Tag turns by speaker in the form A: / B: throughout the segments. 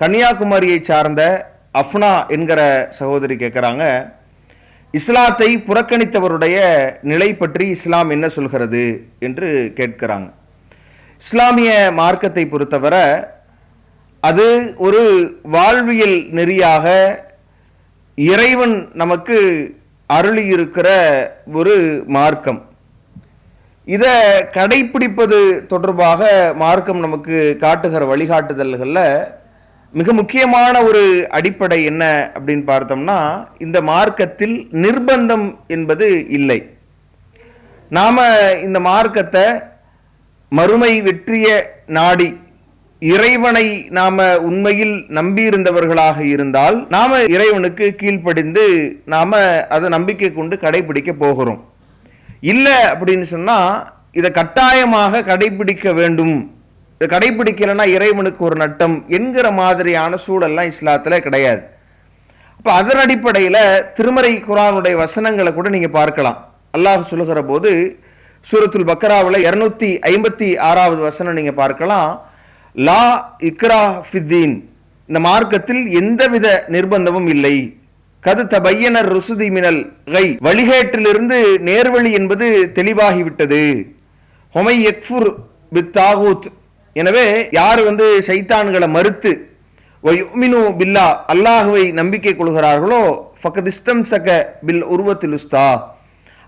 A: கன்னியாகுமரியை சார்ந்த அஃப்னா என்கிற சகோதரி கேட்குறாங்க இஸ்லாத்தை புறக்கணித்தவருடைய நிலை பற்றி இஸ்லாம் என்ன சொல்கிறது என்று கேட்கிறாங்க. இஸ்லாமிய மார்க்கத்தை பொறுத்தவரை அது ஒரு வாழ்வியல் நெறியாக இறைவன் நமக்கு அருளியிருக்கிற ஒரு மார்க்கம். இதை கடைப்பிடிப்பது தொடர்பாக மார்க்கம் நமக்கு காட்டுகிற வழிகாட்டுதல்களில் மிக முக்கியமான ஒரு அடிப்படை என்ன அப்படின்னு பார்த்தோம்னா இந்த மார்க்கத்தில் நிர்பந்தம் என்பது இல்லை. நாம் இந்த மார்க்கத்தை மறுமை வெற்றிய நாடி இறைவனை நாம் உண்மையில் நம்பியிருந்தவர்களாக இருந்தால் நாம் இறைவனுக்கு கீழ்ப்படிந்து நாம் அதை நம்பிக்கை கொண்டு கடைபிடிக்க போகிறோம். இல்லை அப்படின்னு சொன்னால் இதை கட்டாயமாக கடைபிடிக்க வேண்டும். கடைபிடிக்கலைன்னா இறைவனுக்கு ஒரு நட்டம் என்கிற மாதிரியான சூழல்லாம் இஸ்லாத்தில் கிடையாது. அப்போ அதன் அடிப்படையில் திருமறை குரானுடைய வசனங்களை கூட நீங்கள் பார்க்கலாம். அல்லாஹ் சொல்லுகிற போது சூரத்துல் பக்கராவில் இரநூத்தி ஐம்பத்தி ஆறாவது வசனம் நீங்கள் பார்க்கலாம். லா இக்ரா ஃபித்தீன். இந்த மார்க்கத்தில் எந்தவித நிர்பந்தமும் இல்லை. கது தபையனர் ருசுதி மினல் கை. வழிகேட்டிலிருந்து நேர்வழி என்பது தெளிவாகிவிட்டது. ஹொமை எக்ஃபுர் பித் தாகூத். எனவே யார் வந்து சைத்தான்களை மறுத்து ஒயுமினு பில்லா அல்லாஹுவை நம்பிக்கை கொள்கிறார்களோ ஃபக்கதிஸ்தம் சக பில் உருவத்தில் உஸ்தா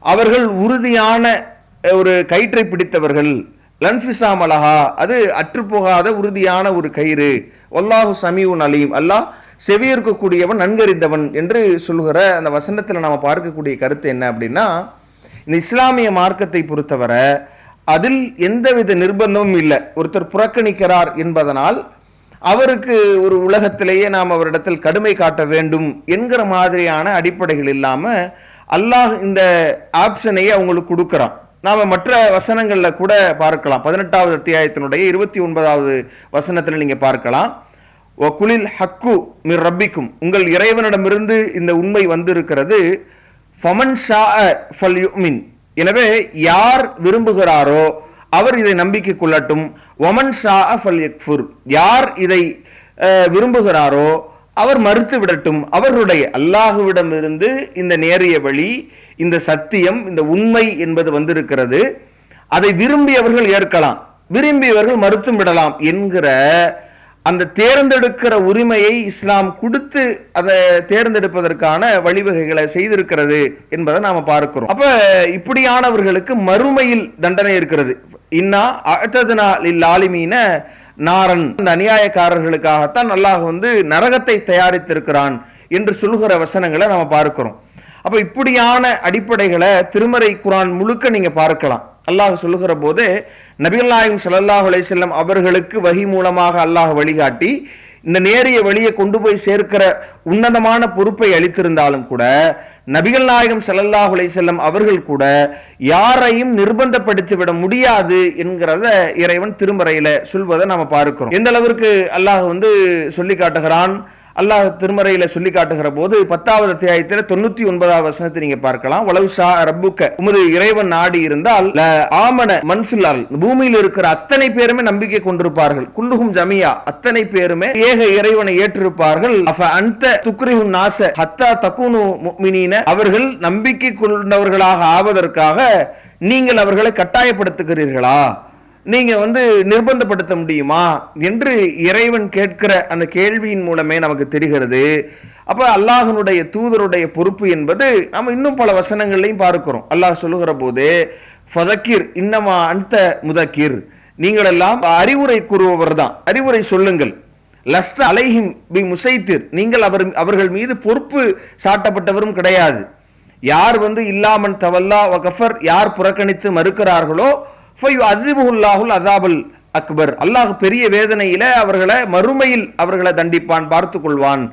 A: அவர்கள் உறுதியான ஒரு கயிற்றை பிடித்தவர்கள் லன்ஃபிசாம் அலஹா அது அற்றுப்போகாத உறுதியான ஒரு கயிறு ஒல்லாஹு சமீவுன் அலீம் அல்லாஹ் செவியிருக்கக்கூடியவன் நன்கறிந்தவன் என்று சொல்கிற அந்த வசனத்தில் நாம் பார்க்கக்கூடிய கருத்து என்ன அப்படின்னா இந்த இஸ்லாமிய மார்க்கத்தை பொறுத்தவரை அதில் எந்தவித நிர்பந்தமும் இல்லை. ஒருத்தர் புறக்கணிக்கிறார் என்பதனால் அவருக்கு ஒரு உலகத்திலேயே நாம் அவரிடத்தில் கடுமை காட்ட வேண்டும் என்கிற மாதிரியான அடிப்படைகள் இல்லாமல் அல்லாஹ் இந்த ஆப்ஷனையே அவங்களுக்கு கொடுக்குறான். நாம் மற்ற வசனங்களில் கூட பார்க்கலாம். பதினெட்டாவது அத்தியாயத்தினுடைய இருபத்தி ஒன்பதாவது வசனத்தில் நீங்கள் பார்க்கலாம். ஒ குளில் ஹக்கு மிர் ரப்பிக்கும். உங்கள் இறைவனிடமிருந்து இந்த உண்மை வந்திருக்கிறது. ஃபமன் ஷா ஃபல் யுமின் எனவே யார் விரும்புகிறாரோ அவர் இதை நம்பிக்கை கொள்ளட்டும் ஒமன் ஷா அஃபல் யக்ஃபுர் யார் இதை விரும்புகிறாரோ அவர் மறுத்து விடட்டும். அவர்களுடைய அல்லாஹுவிடமிருந்து இந்த நேரிய வழி இந்த சத்தியம் இந்த உண்மை என்பது வந்திருக்கிறது. அதை விரும்பியவர்கள் ஏற்கலாம். விரும்பியவர்கள் மறுத்தும் விடலாம் என்கிற அந்த தேர்ந்தெடுக்கிற உரிமையை இஸ்லாம் கொடுத்து அதை தேர்ந்தெடுப்பதற்கான வழிவகைகளை செய்திருக்கிறது என்பதை நாம பார்க்கிறோம். அப்ப இப்படியானவர்களுக்கு மறுமையில் தண்டனை இருக்கிறது. இன்னா அழுத்ததுனா லில்லாலிமீன நாரன். இந்த அநியாயக்காரர்களுக்காகத்தான் அல்லாஹ் வந்து நரகத்தை தயாரித்திருக்கிறான் என்று சொல்கிற வசனங்களை நம்ம பார்க்கிறோம். அப்போ இப்படியான அடிப்படைகளை திருமறை குரான் முழுக்க நீங்கள் பார்க்கலாம். அல்லாஹ் சொல்லுகிற போது நபிகள் நாயகம் ஸல்லல்லாஹு அலைஹி அவர்களுக்கு வகி மூலமாக அல்லாஹ் வழிகாட்டி இந்த நேரிய வழியை கொண்டு போய் சேர்க்கிற உன்னதமான பொறுப்பை அளித்திருந்தாலும் கூட நபிகள் நாயகம் சல்லல்லாஹ் செல்லம் அவர்கள் கூட யாரையும் நிர்பந்தப்படுத்தி விட முடியாது என்கிறத இறைவன் திருமறையில சொல்வதை நாம பார்க்கிறோம். எந்த அளவிற்கு அல்லாஹ் வந்து சொல்லி காட்டுகிறான்? அல்லாஹ் திருமறையில சொல்லி காட்டுகிற போது பத்தாவது அத்தியாயத்தில் தொண்ணூத்தி ஒன்பதாவது வசனத்தை நீங்க பார்க்கலாம். வலவு ஷா ரப்புக்க. உமது இறைவன் நாடி இருந்தால் ஆமன மன்ஃபில்லால் பூமியில் இருக்கிற அத்தனை பேருமே நம்பிக்கை கொண்டிருப்பார்கள். குல்லுகும் ஜமியா. அத்தனை பேருமே ஏக இறைவனை ஏற்றிருப்பார்கள். அஃப அந்த துக்ரிஹும் நாச. ஹத்தா தகுனு முஃமினீன அவர்கள் நம்பிக்கை கொண்டவர்களாக ஆவதற்காக நீங்கள் அவர்களை கட்டாயப்படுத்துகிறீர்களா? நீங்க வந்து நிர்பந்தப்படுத்த முடியுமா? என்று இறைவன் கேட்கிற அந்த கேள்வியின் மூலமே நமக்கு தெரிகிறது. அப்ப அல்லாஹனுடைய தூதருடைய பொறுப்பு என்பது நம்ம இன்னும் பல வசனங்களையும் பார்க்கிறோம். அல்லாஹ் சொல்லுகிற போது ஃபதக்கீர் இன்னமா அந்த முதக்கீர். நீங்கள் எல்லாம் அறிவுரை கூறுபவர் தான். அறிவுரை சொல்லுங்கள். லஸ்த அலைஹிம் பி முசைத்திர். நீங்கள் அவர் அவர்கள் மீது பொறுப்பு சாட்டப்பட்டவரும் கிடையாது. யார் வந்து இல்லாமன் தவல்லா வகஃபர் யார் புறக்கணித்து மறுக்கிறார்களோ ஃபைவ் அதிபுல்லாஹுல் அசாபுல் அக்பர் அல்லாஹ் பெரிய வேதனையில அவர்களை மறுமையில் அவர்களை தண்டிப்பான் பார்த்து கொள்வான்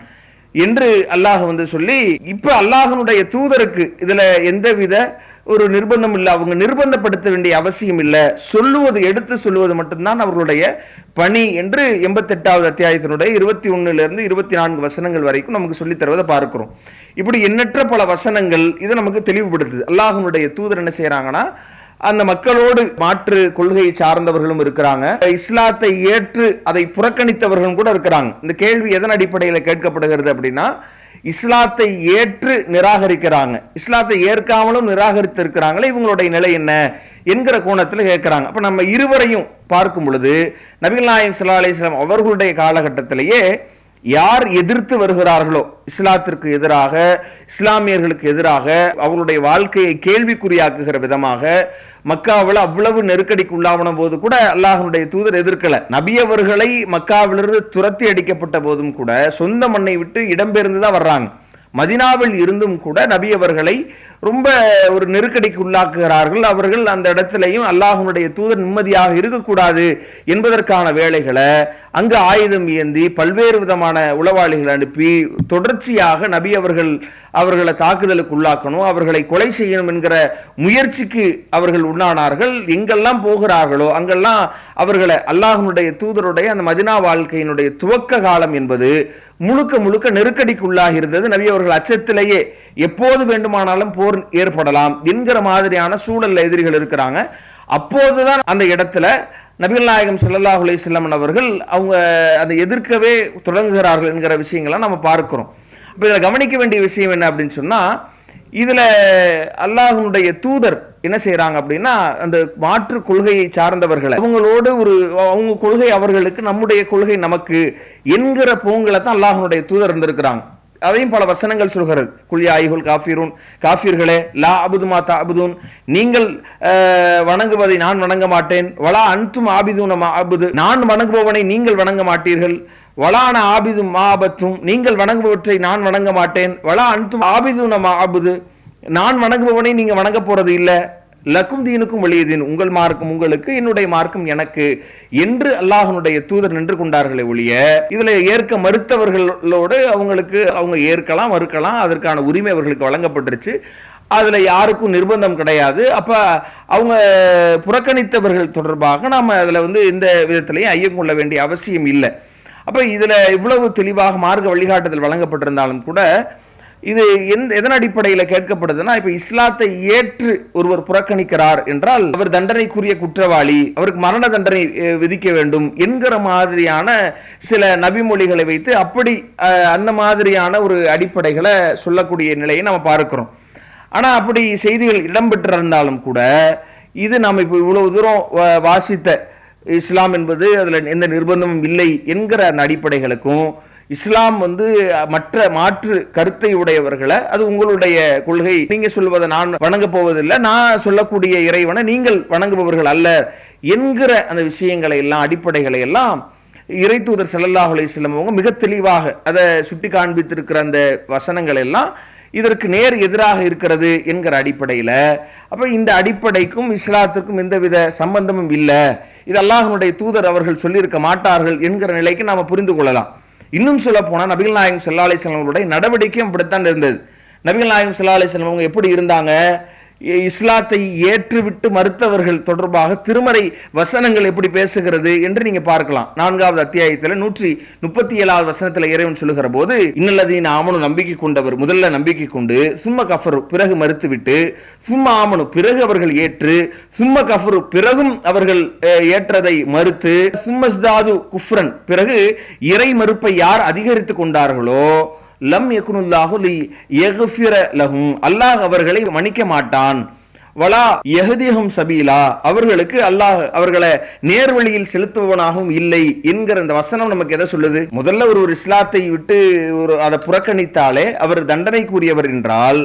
A: என்று அல்லாஹ் வந்து சொல்லி இப்ப அல்லாஹனுடைய தூதருக்கு இதுல எந்தவித ஒரு நிர்பந்தம் இல்லை. அவங்க நிர்பந்தப்படுத்த வேண்டிய அவசியம் இல்லை. சொல்லுவது எடுத்து சொல்லுவது மட்டும்தான் அவர்களுடைய பணி என்று எண்பத்தெட்டாவது அத்தியாயத்தினுடைய இருபத்தி ஒன்றுலேருந்து இருபத்தி நான்கு வசனங்கள் வரைக்கும் நமக்கு சொல்லித் தருவதை பார்க்கிறோம். இப்படி எண்ணற்ற பல வசனங்கள் இதை நமக்கு தெளிவுபடுத்துது. அல்லாஹனுடைய தூதர் என்ன செய்கிறாங்கன்னா அந்த மக்களோடு மாற்று கொள்கையை சார்ந்தவர்களும் இருக்கிறாங்க. இஸ்லாத்தை ஏற்று அதை புறக்கணித்தவர்களும் கூட இருக்கிறாங்க. இந்த கேள்வி எதன் அடிப்படையில் கேட்கப்படுகிறது அப்படின்னா இஸ்லாத்தை ஏற்று நிராகரிக்கிறாங்க. இஸ்லாத்தை ஏற்காமலும் நிராகரித்து இருக்கிறாங்களே இவங்களுடைய நிலை என்ன என்கிற கோணத்தில் கேட்கிறாங்க. அப்ப நம்ம இருவரையும் பார்க்கும் பொழுது நபிகள் நாயம் சல்லா அலிஸ்லாம் அவர்களுடைய காலகட்டத்திலேயே யார் எதிர்த்து வருகிறார்களோ இஸ்லாத்திற்கு எதிராக இஸ்லாமியர்களுக்கு எதிராக அவர்களுடைய வாழ்க்கையை கேள்விக்குறியாக்குகிற விதமாக மக்காவில் அவ்வளவு நெருக்கடிக்கு உள்ளாவன போது கூட அல்லாஹனுடைய தூதர் எதிர்க்கல. நபியவர்களை மக்காவிலிருந்து துரத்தி அடிக்கப்பட்ட போதும் கூட சொந்த மண்ணை விட்டு இடம்பெயர்ந்து தான் வர்றாங்க. மதினாவில் இருந்தும் கூட நபி அவர்களை ரொம்ப ஒரு நெருக்கடிக்கு உள்ளாக்குகிறார்கள். அவர்கள் அந்த இடத்துலையும் அல்லாஹனுடைய தூதர் நிம்மதியாக இருக்கக்கூடாது என்பதற்கான வேலைகளை அங்கு ஆயுதம் ஏந்தி பல்வேறு விதமான உளவாளிகளை அனுப்பி தொடர்ச்சியாக நபி அவர்கள் அவர்களை தாக்குதலுக்கு உள்ளாக்கணும் அவர்களை கொலை செய்யணும் என்கிற முயற்சிக்கு அவர்கள் உண்ணானார்கள் எங்கெல்லாம் போகிறார்களோ அங்கெல்லாம் அவர்களை அல்லாஹனுடைய தூதருடைய அந்த மதினா வாழ்க்கையினுடைய துவக்க காலம் என்பது முழுக்க முழுக்க நெருக்கடிக்குள்ளாக இருந்தது நபி அவர்கள் அச்சத்திலேயே எப்போது வேண்டுமானாலும் போர் ஏற்படலாம் என்கிற மாதிரியான சூழல்ல எதிரிகள் இருக்கிறாங்க. அப்போதுதான் அந்த இடத்துல நபிகள் நாயகம் ஸல்லல்லாஹு அலைஹி அவர்கள் அவங்க அதை எதிர்க்கவே தொடங்குகிறார்கள் என்கிற விஷயங்களை நம்ம பார்க்கிறோம். இப்போ இதில் கவனிக்க வேண்டிய விஷயம் என்ன அப்படின்னு சொன்னால் இதில் அல்லாஹனுடைய தூதர் என்ன செய்கிறாங்க அப்படின்னா அந்த மாற்று கொள்கையை சார்ந்தவர்களை அவங்களோடு ஒரு அவங்க கொள்கை அவர்களுக்கு நம்முடைய கொள்கை நமக்கு என்கிற பூங்களை தான் அல்லாஹனுடைய தூதர் இருந்திருக்கிறாங்க. அதையும் பல வசனங்கள் சொல்கிறது. குல்யா ஐகுல் காஃபிரூன். காஃபீர்களே லா அபுதுமா தா அபுதூன் நீங்கள் வணங்குவதை நான் வணங்க மாட்டேன். வலா அன்தும் ஆபிதூன அபுது. நான் வணங்குபவனை நீங்கள் வணங்க மாட்டீர்கள். வலான ஆபிதும் மாபத்தும் நீங்கள் வணங்குபவற்றை நான் வணங்க மாட்டேன். வலா அன்தும் ஆபிதூன ஆபுது நான் வணங்குபவனை நீங்கள் வணங்க போகிறது இல்லை. லக்கும் தீனுக்கும் வெளியதீன் உங்கள் மார்க்கும் உங்களுக்கு என்னுடைய மார்க்கும் எனக்கு. என்று அல்லாஹனுடைய தூதர் நின்று கொண்டார்களே ஒழிய இதில் ஏற்க மறுத்தவர்களோடு அவங்களுக்கு அவங்க ஏற்கலாம் மறுக்கலாம் அதற்கான உரிமை அவர்களுக்கு வழங்கப்பட்டுருச்சு. அதில் யாருக்கும் நிர்பந்தம் கிடையாது. அப்போ அவங்க புறக்கணித்தவர்கள் தொடர்பாக நாம் அதில் வந்து இந்த விதத்திலையும் ஐயம் கொள்ள வேண்டிய அவசியம் இல்லை. அப்போ இதில் இவ்வளவு தெளிவாக மார்க்க வழிகாட்டுதல் வழங்கப்பட்டிருந்தாலும் கூட இது எந்த எதன் அடிப்படையில் கேட்கப்படுதுன்னா இப்போ இஸ்லாத்தை ஏற்று ஒருவர் புறக்கணிக்கிறார் என்றால் அவர் தண்டனைக்குரிய குற்றவாளி அவருக்கு மரண தண்டனை விதிக்க வேண்டும் என்கிற மாதிரியான சில நபிமொழிகளை வைத்து அப்படி அந்த மாதிரியான ஒரு அடிப்படைகளை சொல்லக்கூடிய நிலையை நம்ம பார்க்கிறோம். ஆனால் அப்படி செய்திகள் இடம்பெற்றிருந்தாலும் கூட இது நாம் இப்போ இவ்வளவு தூரம் வா- வாசித்த இஸ்லாம் என்பது அதில் எந்த நிர்பந்தமும் இல்லை என்கிற அந்த அடிப்படைகளுக்கும் இஸ்லாம் வந்து மற்ற மாற்று கருத்தை உடையவர்களை அது உங்களுடைய கொள்கை. நீங்க சொல்வதை நான் வணங்கப் போவதில்லை. நான் சொல்லக்கூடிய இறைவனை நீங்கள் வணங்குபவர்கள் அல்ல என்கிற அந்த விஷயங்களை எல்லாம் அடிப்படைகளை எல்லாம் இறை தூதர் செல்லல்லாஹ் அலைஹி அவங்க மிக தெளிவாக அதை சுட்டி காண்பித்திருக்கிற அந்த வசனங்கள் எல்லாம் இதற்கு நேர் எதிராக இருக்கிறது என்கிற அடிப்படையில் அப்போ இந்த அடிப்படைக்கும் இஸ்லாத்திற்கும் எந்தவித சம்பந்தமும் இல்லை. இது அல்லாஹனுடைய தூதர் அவர்கள் சொல்லியிருக்க மாட்டார்கள் என்கிற நிலைக்கு நாம் புரிந்து கொள்ளலாம். இன்னும் சொல்ல போனால் நபிகள் நாயகம் ஸல்லல்லாஹு அலைஹி நடவடிக்கையும் அப்படித்தான் இருந்தது. நபிகள் நாயகம் ஸல்லல்லாஹு அலைஹி அவங்க எப்படி இருந்தாங்க? இஸ்லாத்தை ஏற்றுவிட்டு மறுத்தவர்கள் தொடர்பாக திருமறை வசனங்கள் எப்படி பேசுகிறது என்று நீங்க பார்க்கலாம். நான்காவது அத்தியாயத்தில் நூற்றி முப்பத்தி ஏழாவது வசனத்தில் இறைவன் சொல்லுகிற போது இன்னல்லதீன் ஆமனு நம்பிக்கை கொண்டவர் முதல்ல நம்பிக்கை கொண்டு சும்ம கஃபரு பிறகு மறுத்துவிட்டு சும்மா ஆமனு பிறகு அவர்கள் ஏற்று சும்ம கஃபரு பிறகும் அவர்கள் அஹ், ஏற்றதை மறுத்து சும்மஸ்தாது குஃப்ரன் பிறகு இறை மறுப்பை யார் அதிகரித்து கொண்டார்களோ லம் யகுனுல்லாஹுலி லி யக்ஃபிர லஹும். அல்லாஹ் அவர்களை மன்னிக்க மாட்டான். வலா யஹதிஹும் சபீலா. அவர்களுக்கு அல்லாஹ் அவர்களை நேர்வழியில் செலுத்துபவனாகவும் இல்லை என்கிற இந்த வசனம் நமக்கு எதை சொல்லுது? முதல்ல ஒரு ஒரு இஸ்லாத்தை விட்டு ஒரு அதை புறக்கணித்தாலே அவர் தண்டனைக்குரியவர் என்றால்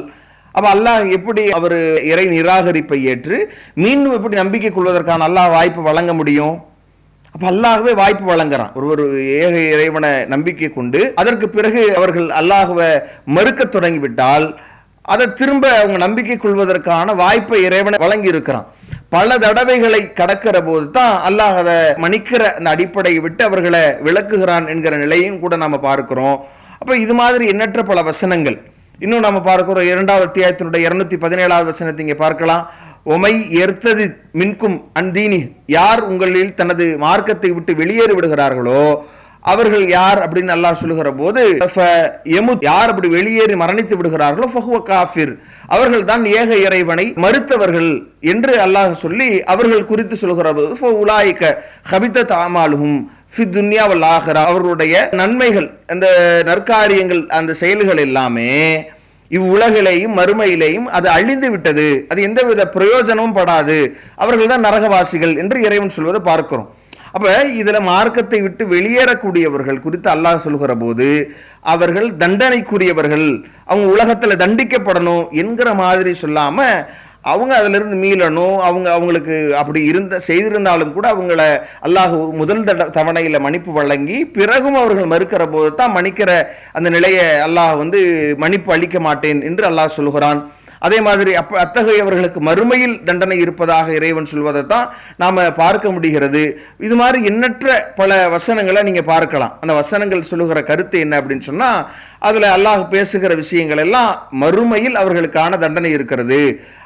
A: அப்ப அல்லாஹ் எப்படி அவர் இறை நிராகரிப்பை ஏற்று மீண்டும் எப்படி நம்பிக்கை கொள்வதற்கான அல்லாஹ் வாய்ப்பு வழங்க முடியும்? அப்போ அல்லாகவே வாய்ப்பு வழங்குறான். ஒரு ஒரு ஏக இறைவனை நம்பிக்கை கொண்டு அதற்கு பிறகு அவர்கள் அல்லாஹ்வை மறுக்க தொடங்கிவிட்டால் அதை திரும்ப அவங்க நம்பிக்கை கொள்வதற்கான வாய்ப்பை இறைவனை வழங்கி இருக்கிறான் பல தடவைகளை கடக்கிற போது தான் அல்லாஹ் அதை மன்னிக்கிற அந்த அடிப்படையை விட்டு அவர்களை விளக்குகிறான் என்கிற நிலையும் கூட நாம் பார்க்கிறோம். அப்போ இது மாதிரி எண்ணற்ற பல வசனங்கள். இன்னும் நம்ம பார்க்கிறோம் இரண்டாவது அத்தியாயத்தினுடைய இரநூத்தி பதினேழாவது வசனத்தை இங்கே பார்க்கலாம். ஒமை எர்த்தது மின்கும் அந்தீனி. யார் உங்களில் தனது மார்க்கத்தை விட்டு வெளியேறி விடுகிறார்களோ அவர்கள் யார் அப்படின்னு அல்லாஹ் சொல்லுகிற போது "ஃப யமுத்", யார் அப்படி வெளியேறி மரணித்து விடுகிறார்களோ ஃபஹுவ காஃபிர். அவர்கள் தான் ஏக இறைவனை மறுத்தவர்கள் என்று அல்லாஹ் சொல்லி அவர்கள் குறித்து சொல்கிற போது "ஃப உலாயிக்க ஹபித்த தாமாலுகும் ஃபி துன்யா வல் அவர்களுடைய நன்மைகள் அந்த நற்காரியங்கள் அந்த செயல்கள் எல்லாமே இவ்வுலகிலேயும் மறுமையிலேயும் அது அழிந்து விட்டது. அது எந்தவித பிரயோஜனமும் படாது. அவர்கள் தான் நரகவாசிகள் என்று இறைவன் சொல்வதை பார்க்கிறோம். அப்போ இதில் மார்க்கத்தை விட்டு வெளியேறக்கூடியவர்கள் குறித்து அல்லாஹ் சொல்கிற போது அவர்கள் தண்டனைக்குரியவர்கள். அவங்க உலகத்தில் தண்டிக்கப்படணும் என்கிற மாதிரி சொல்லாமல் அவங்க அதிலிருந்து மீளணும். அவங்க அவங்களுக்கு அப்படி இருந்த செய்திருந்தாலும் கூட அவங்கள அல்லாஹ் முதல் தட தவணையில் மன்னிப்பு வழங்கி பிறகும் அவர்கள் மறுக்கிற போது தான் மன்னிக்கிற அந்த நிலையை அல்லாஹ் வந்து மன்னிப்பு அளிக்க மாட்டேன் என்று அல்லாஹ் சொல்கிறான் அதே மாதிரி அப்ப அத்தகையவர்களுக்கு மறுமையில் தண்டனை இருப்பதாக இறைவன் சொல்வதை தான் நாம் பார்க்க முடிகிறது. இது மாதிரி எண்ணற்ற பல வசனங்களை நீங்கள் பார்க்கலாம். அந்த வசனங்கள் சொல்லுகிற கருத்து என்ன அப்படின்னு சொன்னால் அதில் அல்லாஹ் பேசுகிற விஷயங்கள் எல்லாம் மறுமையில் அவர்களுக்கான தண்டனை இருக்கிறது.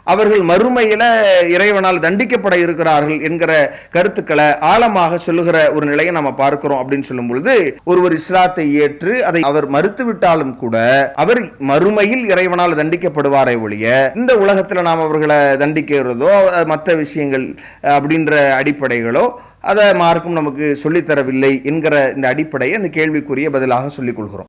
A: அவர்கள் மறுமையில் இறைவனால் தண்டிக்கப்பட இருக்கிறார்கள் என்கிற கருத்துக்களை ஆழமாக சொல்லுகிற ஒரு நிலையை நம்ம பார்க்கிறோம் அப்படின்னு சொல்லும் பொழுது ஒருவர் இஸ்லாத்தை ஏற்று அதை அவர் மறுத்து விட்டாலும் கூட அவர் மறுமையில் இறைவனால் தண்டிக்கப்படுவாரே ஒழிய இந்த உலகத்தில் நாம் அவர்களை தண்டிக்கிறதோ மற்ற விஷயங்கள் அப்படின்ற அடிப்படைகளோ அதை மார்க்கும் நமக்கு சொல்லித்தரவில்லை என்கிற இந்த அடிப்படையை அந்த கேள்விக்குரிய பதிலாக சொல்லிக் கொள்கிறோம்.